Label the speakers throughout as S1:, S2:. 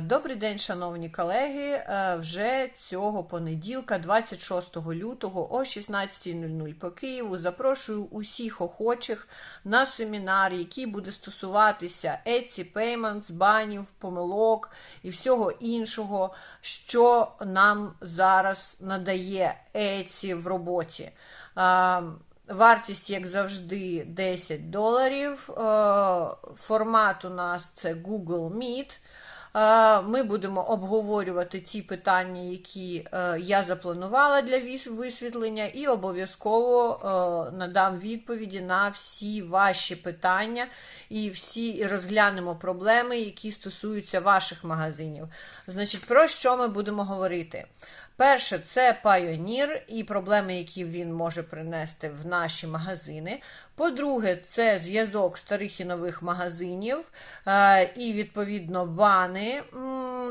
S1: Добрий день, шановні колеги. Е, Вже цього понеділка, 26 лютого о 16.00 по Києву запрошую усіх охочих на семінар, який буде стосуватися Etsy Payments, банів, помилок і всього іншого, що нам зараз надає Etsy в роботі. Е, Вартість, як завжди, 10 доларів. Е, Формат у нас це Google Meet. Е, Ми будемо обговорювати ті питання, які е, я запланувала для висвітлення, і обов'язково е, надам відповіді на всі ваші питання і всі розглянемо проблеми, які стосуються ваших магазинів. Значить, про що ми будемо говорити? Перше, це Pioneer і проблеми, які він може принести в наші магазини. По-друге, це зв'язок старих і нових магазинів, і, відповідно, бани Mm,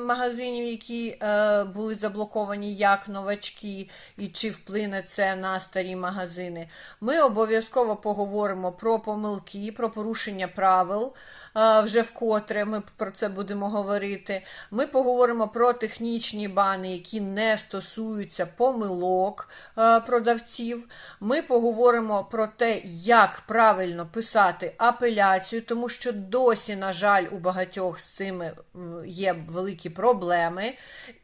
S1: магазинів, які е, були заблоковані як новачки, і чи вплине це на старі магазини. Ми обов'язково поговоримо про помилки, про порушення правил. е, Вже вкотре ми про це будемо говорити. Ми поговоримо про технічні бани, які не стосуються помилок е, продавців. Ми поговоримо про те, як правильно писати апеляцію, тому що досі, на жаль, у багатьох з цими є великі проблеми.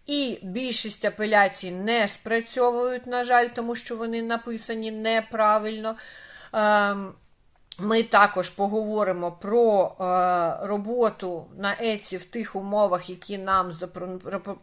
S1: І більшість апеляцій не спрацьовують, на жаль, тому що вони написані неправильно. Ем, ми також поговоримо про е, роботу на Еці в тих умовах, які нам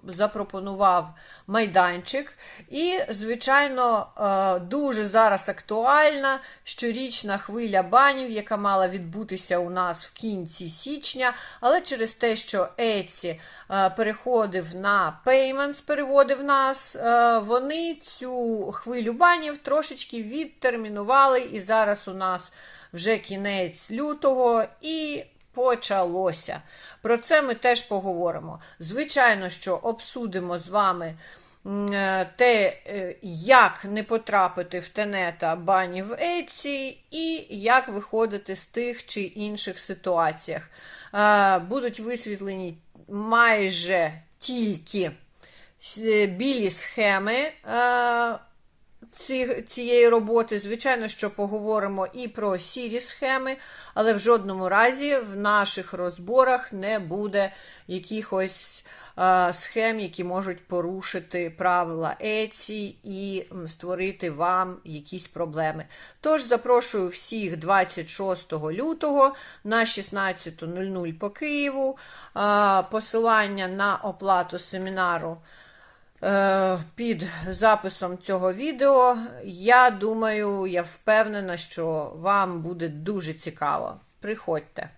S1: запропонував майданчик. І, звичайно, е, дуже зараз актуальна щорічна хвиля банів, яка мала відбутися у нас в кінці січня, але через те, що Еці е, переходив на Payments, переводив нас, вони цю хвилю банів трошечки відтермінували, і зараз у нас вже кінець лютого і почалося. Про це ми теж поговоримо. Звичайно, що обсудимо з вами е, те, е, як не потрапити в тенета бані в Еці, і як виходити з тих чи інших ситуаціях. Е, Будуть висвітлені майже тільки білі схеми. Ці, цієї роботи. Звичайно, що поговоримо і про сірі схеми, але в жодному разі в наших розборах не буде якихось схем, які можуть порушити правила Еці і створити вам якісь проблеми. Тож запрошую всіх 26 лютого на 16.00 по Києву. Посилання на оплату семінару під записом цього відео. Я думаю, я впевнена, що вам буде дуже цікаво. Приходьте.